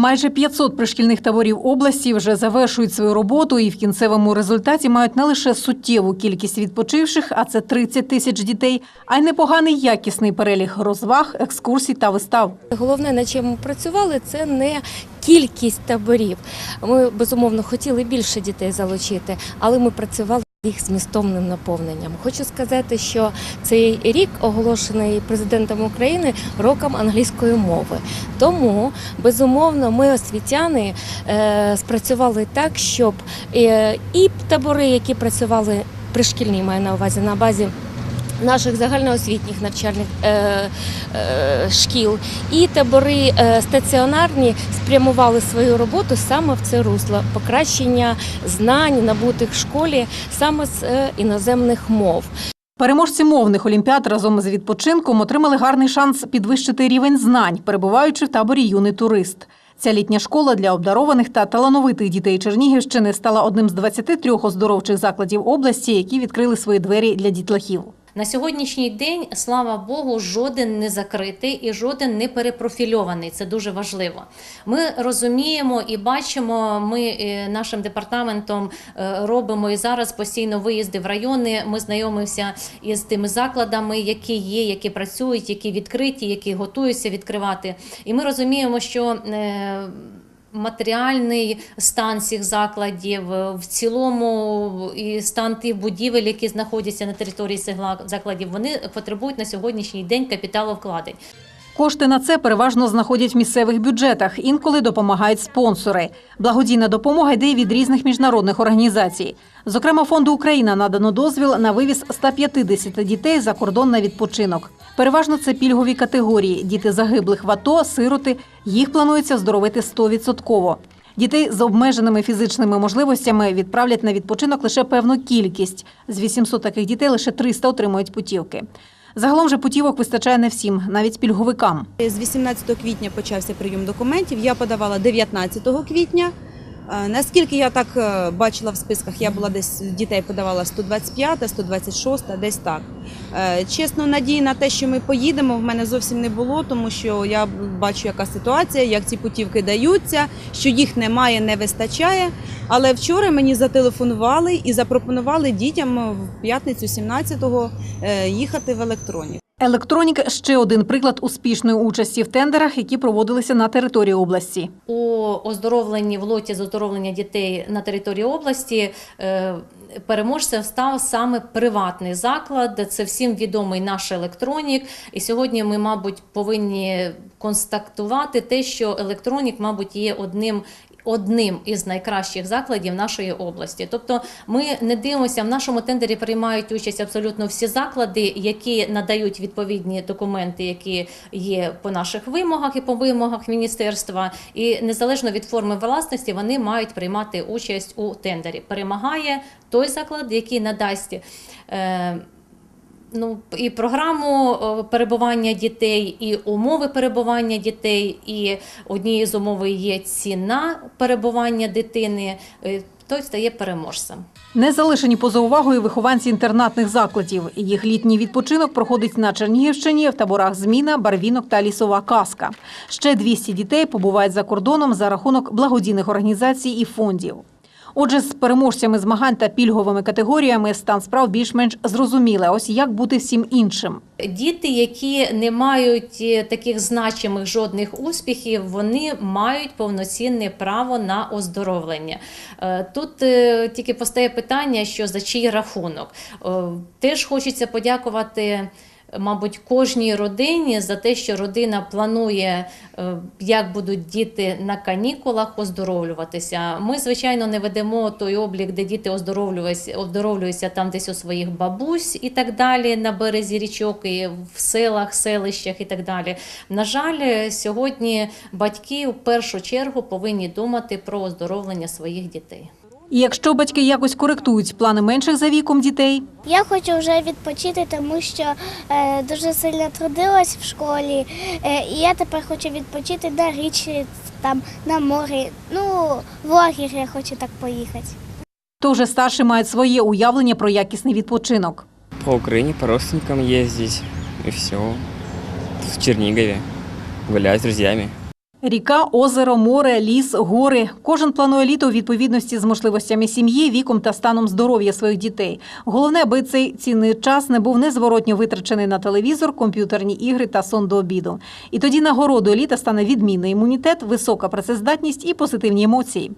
Майже 500 пришкільних таборів області вже завершують свою роботу і в кінцевому результаті мають не лише суттєву кількість відпочивших, а це 30 тисяч дітей, а й непоганий якісний перелік розваг, екскурсій та вистав. Головне, над чим працювали, це не кількість таборів. Ми безумовно хотіли більше дітей залучити, але ми працювали. Їх змістовним наповненням. Хочу сказати, що цей рік оголошений президентом України роком англійської мови. Тому безумовно ми освітяни е, спрацювали так, щоб е, і табори, які працювали пришкільні, маю на увазі на базі наших загальноосвітніх навчальних е, е, шкіл, і табори е, стаціонарні спрямували свою роботу саме в це русло покращення знань, набутих в школі саме з іноземних мов. Переможці мовних олімпіад разом з відпочинком отримали гарний шанс підвищити рівень знань, перебуваючи в таборі юний турист. Ця літня школа для обдарованих та талановитих дітей Чернігівщини стала одним з 23 оздоровчих закладів області, які відкрили свої двері для дітлахів. На сьогоднішній день, слава Богу, жоден не закритий і жоден не перепрофільований. Це дуже важливо. Ми розуміємо і бачимо. Ми е, нашим департаментом е, робимо і зараз постійно виїзди в райони. Ми знайомимося із тими закладами, які є, які працюють, які відкриті, які готуються відкривати. І ми розуміємо, що. Матеріальний стан цих закладів, е, в цілому і стан тих будівель, які знаходяться на території цих закладів, вони потребують на сьогоднішній день капіталовкладень. Кошти на це переважно знаходять в місцевих бюджетах, інколи допомагають спонсори. Благодійна допомога йде від різних міжнародних організацій. Зокрема, фонду Україна надано дозвіл на вивіз 150 дітей за кордон на відпочинок. Переважно це пільгові категорії: діти загиблих в АТО, сироти. Їх планується оздоровити 100%. Дітей з обмеженими фізичними можливостями відправлять на відпочинок лише певну кількість. З 800 таких дітей лише 300 отримують путівки. Загалом же путівок вистачає не всім, навіть пільговикам. З 18 квітня почався прийом документів. Я подавала 19 квітня. Е, Наскільки я так е, бачила в списках, я була десь дітей подавала 125, 126, десь так. Е, Чесно, надії на те, що ми поїдемо, в мене зовсім не було, тому що я бачу, яка ситуація, як ці путівки даються, що їх немає, не вистачає. Але вчора мені зателефонували і запропонували дітям в п'ятницю 17-го е, їхати в електроні. Електронік ще один приклад успішної участі в тендерах, які проводилися на території області. У оздоровленні в лоті з оздоровлення дітей на території області е, переможцем став саме приватний заклад. Це всім відомий наш електронік. І сьогодні ми, мабуть, повинні констатувати те, що електронік, мабуть, є одним. Одним із найкращих закладів нашої області, тобто ми не дивимося в нашому тендері. Приймають участь абсолютно всі заклади, які надають відповідні документи, які є по наших вимогах і по вимогах міністерства. І незалежно від форми власності, вони мають приймати участь у тендері. Перемагає той заклад, який надасть. Е, Ну, і програму перебування дітей, і умови перебування дітей, і однією з умов є ціна перебування дитини. е, Той стає переможцем. Не залишені поза увагою вихованці інтернатних закладів. Їх літній відпочинок проходить на Чернігівщині в таборах Зміна, Барвінок та Лісова Казка. Ще 200 дітей побувають за кордоном за рахунок благодійних організацій і фондів. Отже, з переможцями змагань та пільговими категоріями стан справ більш-менш зрозуміле. Ось як бути всім іншим. Діти, які не мають е, таких значимих жодних успіхів, вони мають повноцінне право на оздоровлення. Е, Тут е, тільки постає питання, що за чий рахунок. Теж хочеться подякувати. Мабуть, кожній родині за те, що родина планує, е, як будуть діти на канікулах оздоровлюватися. Ми, звичайно, не ведемо той облік, де діти оздоровлюються, оздоровлюються там десь у своїх бабусь і так далі, на березі річок, і в селах, селищах і так далі. На жаль, сьогодні батьки в першу чергу повинні думати про оздоровлення своїх дітей. І якщо батьки якось коректують плани менших за віком дітей, Я хочу вже відпочити, тому що е, дуже сильно трудилась в школі, е, і я тепер хочу відпочити на річці, там на морі. Ну, в лагерь я хочу так поїхати. то вже старші мають своє уявлення про якісний відпочинок. По Украине, по родственникам ездить и все. В Чернигове. Гулять с друзьями. Ріка, озеро, море, ліс, гори. Кожен планує літо у відповідності з можливостями сім'ї, віком та станом здоров'я своїх дітей. Головне, аби цей цінний час не був незворотньо витрачений на телевізор, комп'ютерні ігри та сон до обіду. І тоді нагородою літа стане відмінний імунітет, висока працездатність і позитивні емоції.